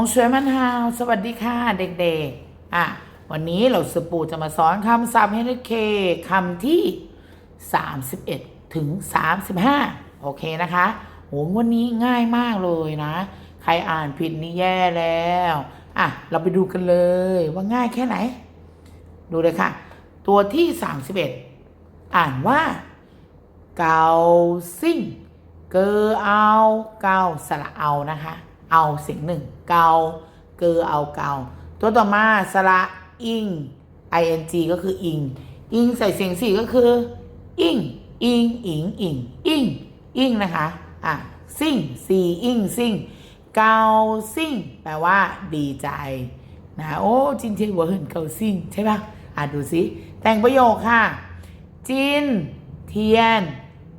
ของสวยมันฮาว สวัสดีค่ะเด็กๆ อะ วันนี้เราสปูจะมาสอนคำศัพท์ให้นักเคคำที่ 31 ถึง 35 โอเคนะคะโหวันนี้ง่ายมากเลยนะ ใครอ่านผิดนี่แย่แล้ว อะ เราไปดูกันเลยว่าง่ายแค่ไหน ดูเลยค่ะ ตัวที่ 31 อ่านว่าเกาซิ่ง เกอเอา เกาสระเอานะคะ เอาเสียงหนึ่งเกาเกอเอาเกาตัวต่อมาสระอิง ing ก็คืออิง อิงใส่เสียงสี่ก็คือ อิงอิงอิงอิงอิงอิงนะคะอะซิ่งซีอิงซิ่งเกาซิ่งแปลว่าดีใจนะโอ้จินเทียนหัวเหินเกาซิ่งใช่ปะอะดูสิแต่งประโยคค่ะ จินเทียน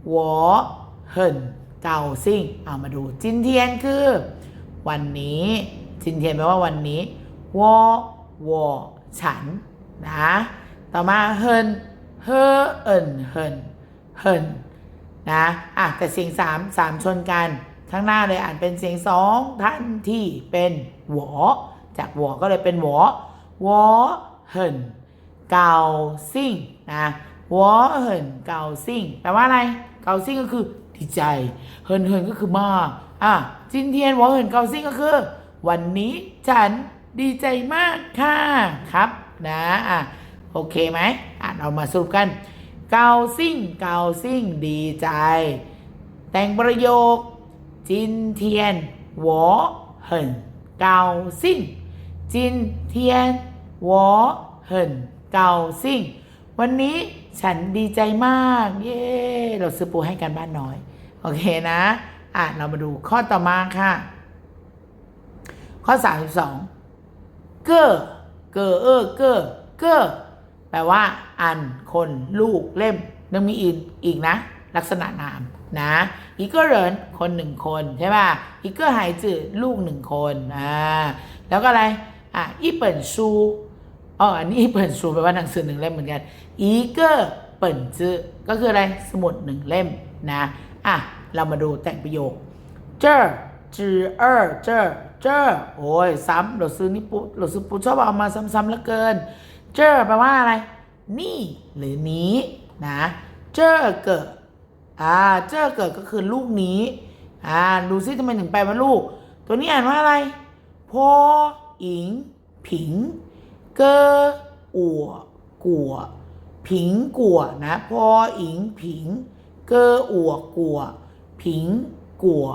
หัวเหินเกาซิ่งเอามาดูจินเทียนคือ วันนี้จินเทียนแปลว่าวันนี้วอวอฉันนะต่อมาเฮินเฮอเอินเฮินเฮินนะอะแต่เสียงสามสามชนกันข้างหน้าเลยอ่านเป็นเสียงสองท่านที่เป็นหวอจากหวอก็เลยเป็นหวอวอเฮินเกาซิ่งนะวอเฮินเกาซิ่งแปลว่าอะไร เกาซิ่งก็คือ ดีใจ เฮินเฮินก็คือมาอะจินเทียนวอเฮินเกาซิ่งก็คือ วันนี้ฉันดีใจมากค่ะครับนะอะโอเคไหมอะเรามาสรุปกัน เกาซิ่งเกาซิ่งดีใจ แต่งประโยค จินเทียนวอเฮินเกาซิงจินเทียนวอเฮินเกาซิ่งวันนี้ฉันดีใจมาก เย้ เราซื้อปูให้กันบ้านน้อย โอเคนะ อะ เรามาดูข้อต่อมาค่ะ ข้อ 32 เก้อ เก้อเออเก้อ เก้อ แปลว่า อัน คน ลูก เล่มยังมีอีกอีกนะ ลักษณะนามนะอีกก็เรนคนหนึ่งคนใช่ป่ะอีกก็หายจืดลูกหนึ่งคนอ่าแล้วก็อะไรอะอีเปิ่นซูอ๋ออันนี้อีเปิ่นซูแปลว่าหนังสือหนึ่งเล่มเหมือนกันอีกก็เปิ่นจือก็คืออะไรสมุดหนึ่งเล่มนะ อะ เรามาดูแต่งประโยค เจอจือเออเจอเจอโอ้ย ซ้ำเราซื้อนี่ปุ๊เราซื้อปุ๊ชอบเอามาซ้ำๆเหลือเกิน เจอแปลว่าอะไร นี่ หรือนี้นะ เจอเกิดอ่า เจอเกิดก็คือลูกนี้ อ่า ดูซิทำไมถึงแปลว่าลูก ตัวนี้อ่านว่าอะไรพออิง ผิง เกออัวกัว ผิงกัวนะพออิง ผิง เกออัวกัว ผิงกัว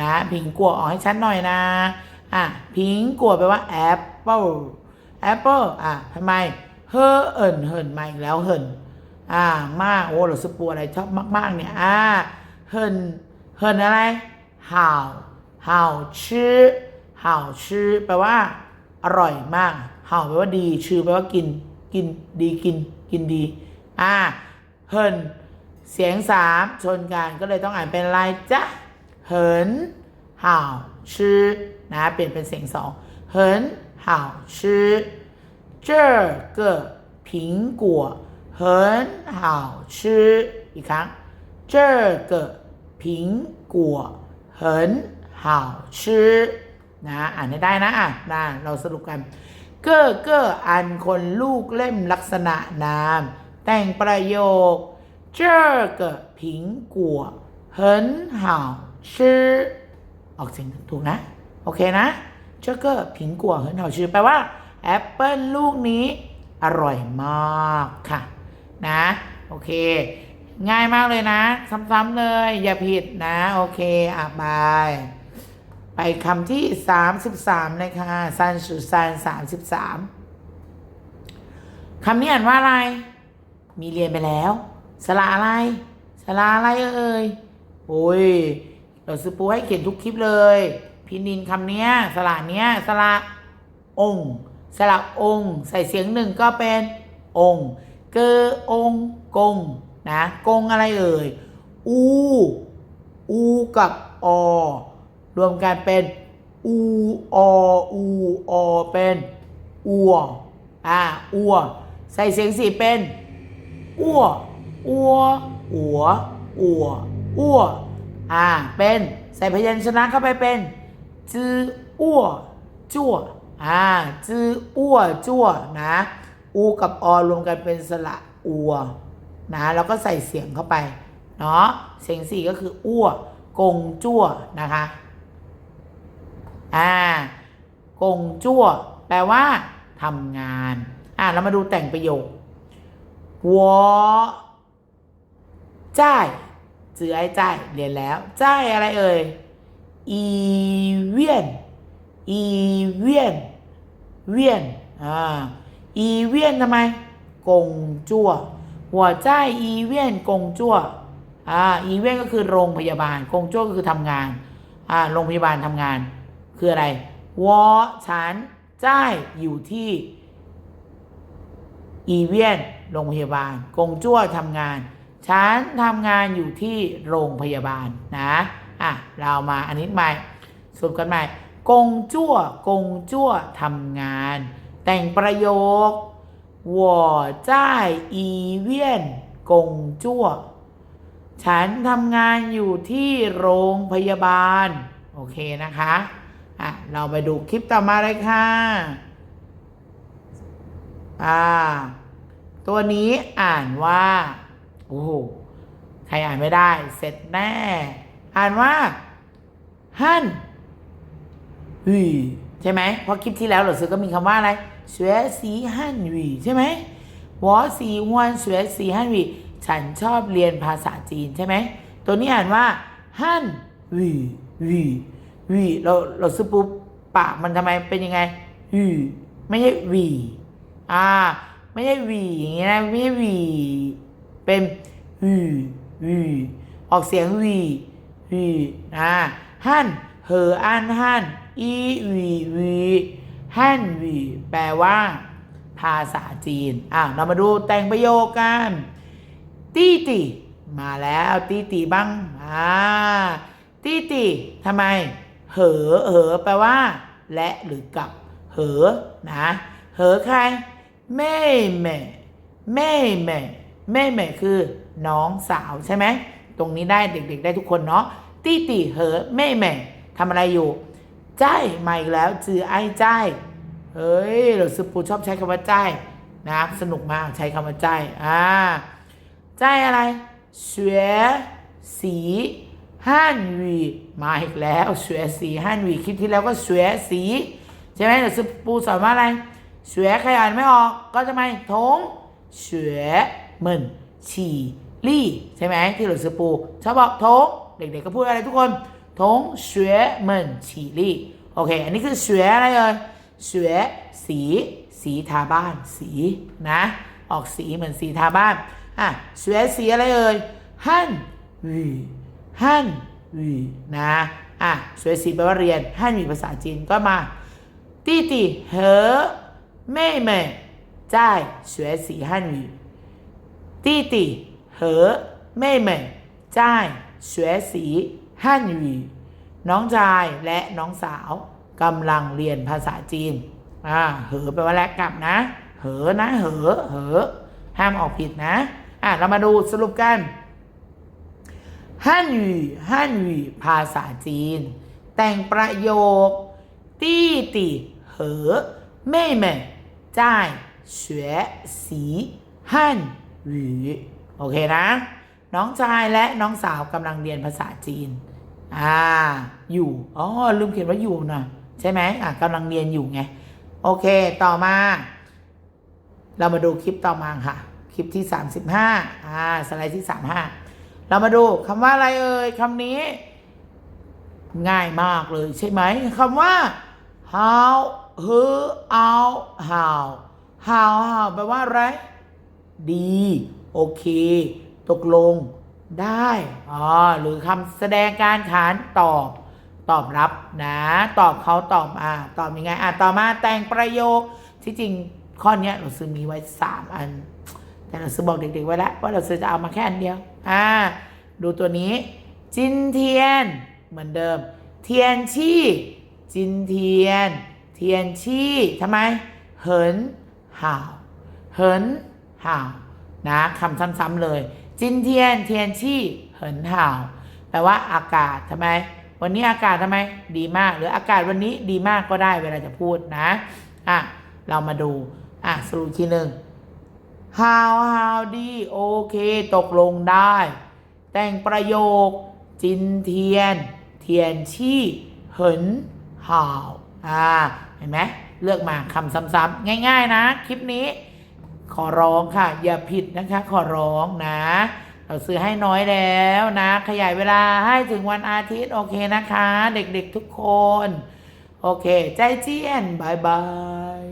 นะ ผิงกัวออกให้ชัดหน่อยนะ อะ ผิงกัวแปลว่าแอปเปิลแอปเปิลอะทำไม เฮอเอินเฮินมาอีกแล้วเฮินอ่ามาก โอ้เราสปูอะไรชอบมาก ๆ เนี่ย อ่า เฮินเฮินอะไรห่าวห่าวชื่อห่าวชื่อแปลว่า อร่อยมากห่าวแปลว่าดี ชื่อแปลว่ากิน กินดีกิน กินดี อ่า เฮิน เสียงสามชนกันก็เลยต้องอ่านเป็นอะไรจ๊ะเหินห่าชื่อนะเปลี่ยนเป็นเสียงสองเหินห่าชื่อเจอกอผิงกัวเหินห่าชื่ออีกครั้งเจอกอผิงกัวเหินห่าชื่อนะอ่านได้นะอะนะเราสรุปกัน เก้อเก้ออันคนลูกเล่มลักษณะนาม แต่งประโยค 这个苹果很好吃ออกเสียงถูกนะ โอเคนะ这个苹果很好吃แปลว่าแอปเปิลลูกนี้ อร่อยมากค่ะ นะ โอเค ง่ายมากเลยนะ ซ้ำๆเลย อย่าผิดนะ โอเค อ่ะบาย ไปคำที่ 33เลยค่ะซันสุซัน33 คำนี้อ่านว่าอะไร มีเรียนไปแล้ว สระอะไรสระอะไรเอ่ยโอ้ยเราซื้อปูให้เขียนทุกคลิปเลย พินินคำเนี้ยสระเนี้ยสระองค์สระองค์ ใส่เสียงหนึ่งก็เป็นองค์เกอองกงนะกงอะไรเอ่ยอูอูกับอรวมกันเป็นอูออูอเป็นอัวอ่าอัวใส่เสียงสี่เป็นอ้ว อัวอัวอัวอัวอ่า เป็นใส่พยัญชนะเข้าไปเป็นจืออ้วจั่วอ่าจื้ออ้วจั่วนะ อูกับอรวมกันเป็นสระอัวนะแล้วก็ใส่เสียงเข้าไปเนาะเสียงสี่ก็คืออ้วกงจั่วนะคะอ่ากงจั่วแปลว่าทำงานอ่าเรามาดูแต่งประโยค我在 จ่ายจือไอ้จ่ายเรียนแล้วจ่ายอะไรเอ่ยอีเวียนอีเวียนเวียนอ่าอีเวียนทำไมกงจั่วหัวใจอีเวียนกงจั่วอ่าอีเวียนก็คือโรงพยาบาลกงจั่วก็คือทำงานอ่าโรงพยาบาลทำงาน คืออะไรวอฉันจ่ายอยู่ที่อีเวียนโรงพยาบาลกงจั่วทำงาน ฉันทำงานอยู่ที่โรงพยาบาลนะ อ่ะ เรามาอันนี้ใหม่สรุปกันใหม่ กงจั่ว กงจั่วทำงาน แต่งประโยค我在医院กงจั่ว ฉันทำงานอยู่ที่โรงพยาบาล โอเคนะคะ อ่ะ เราไปดูคลิปต่อมาเลยค่ะ อ่า ตัวนี้อ่านว่า โอ้โหใครอ่านไม่ได้ เสร็จแน่ อ่านว่าฮั่นวีใช่ไหมเพราะคลิปที่แล้วเราซื้อก็มีคำว่าอะไรสวยสีฮั่นวีใช่ไหมวอสีฮวนสวยสีฮั่นวีฉันชอบเรียนภาษาจีนใช่ไหม ตัวนี้อ่านว่าฮั่นวีวีวีเราเราซื้อปุ๊บปากมันทำไมเป็นยังไงวีไม่ใช่วีอ่า ไม่ใช่วีอย่างนี้นะไม่ใช่วี เป็นวีวีออกเสียงวีวีนะฮั่นเหออันฮั่นอีวีวีฮั่นวีแปลว่า ภาษาจีนอะเรามาดูแต่งประโยคกันตีตีมาแล้วตีตีบ้างอ่าตีตีทำไม เหอเหอแปลว่า และหรือกับ เหอนะ เหอใครแม่แม่แม่แม่ แม่ใหม่คือน้องสาวใช่ไหม ตรงนี้ได้เด็กๆได้ทุกคนเนาะตี้ตีเหอแม่แม่ทำอะไรอยู่ใจาหม่แล้วจือไอ้ใจเฮ้ยเราซื้ปูชอบใช้คำว่าใจนะสนุกมากใช้คำว่าใจอ่าใจอะไรเสวสีห้านวีมาอีกแล้วเสวสีห้านวีคลิปที่แล้วก็เสวสีใช่ไหมเราซื้ปูสอนว่าอะไรเสวใครอ่านไม่ออกก็จะไม่ทงเสว เหมินฉี่ลี่ใช่ไหมที่หลวงสือปูชอบบอกทงเด็กๆก็พูดอะไรทุกคนทงเสือเหมินฉี่ลี่โอเค อันนี้คือเสวออะไรเอ่ยเสือสี สีทาบ้านสีนะ ออกสีเหมือนสีทาบ้านอะเสือสีอะไรเอ่ยฮั่นวีฮั่นวีนะอะเสือสีแปลว่าเรียนฮั่นมีภาษาจีนก็มาตี้ตี้เหอไม่แม่จ่ายเสือสีฮั่นวี 弟弟和妹妹在学习汉语น้องชายและน้องสาวกำลังเรียนภาษาจีน อ่า เหอแปลว่าแลกกลับนะ เหอนะ เหอ เหอ ห้ามออกผิดนะ อ่ะ เรามาดูสรุปกัน ฮั่นหยูฮั่นหยูภาษาจีน แต่งประโยค ตี้ตีเหอ妹妹在学习 汉语โอเคนะ น้องชายและน้องสาวกำลังเรียนภาษาจีน อ่า อยู่ อ๋อ ลืมเขียนว่าอยู่นะใช่ไหมอะกำลังเรียนอยู่ไง โอเค ต่อมา เรามาดูคลิปต่อมาค่ะ คลิปที่ 35 อ่า สไลด์ที่ 35 เรามาดูคำว่าอะไรเอ่ยคำนี้ ง่ายมากเลยใช่ไหมคำว่า how เฮอเอา how how how แปลว่าอะไร ดี โอเค ตกลง ได้อ๋อหรือคำแสดงการขานตอบ ตอบรับนะ ตอบเขาตอบอ่าตอบยังไงอะต่อมาแต่งประโยคที่จริงข้อนี้เราซื้อมีไว้3อัน แต่เราซื้อบอกเด็กๆไว้แล้วว่าเราซื้อจะเอามาแค่อันเดียวอ่าดูตัวนี้ จินเทียน เหมือนเดิม เทียนชี่ จินเทียน เทียนชี่ทำไม เหินห่าว เหิน ห่าวนะคำซ้ำๆเลยจินเทียนเทียนชี่เหินห่าวแปลว่าอากาศทำไม วันนี้อากาศทำไม ดีมาก หรืออากาศวันนี้ดีมากก็ได้เวลาจะพูดนะอะเรามาดูอะสรุปทีหนึ่ง how how ดีโอเค ตกลงได้ แต่งประโยค จินเทียน เทียนชี่เหินห่าวอ่าเห็นไหมเลือกมาคำซ้ำๆง่าย ๆ นะ คลิปนี้ ขอร้องค่ะ อย่าผิดนะคะ ขอร้องนะ เราซื้อให้น้อยแล้วนะ ขยายเวลาให้ถึงวันอาทิตย์ โอเคนะคะ เด็กๆทุกคน โอเค ใจเจียนบายบาย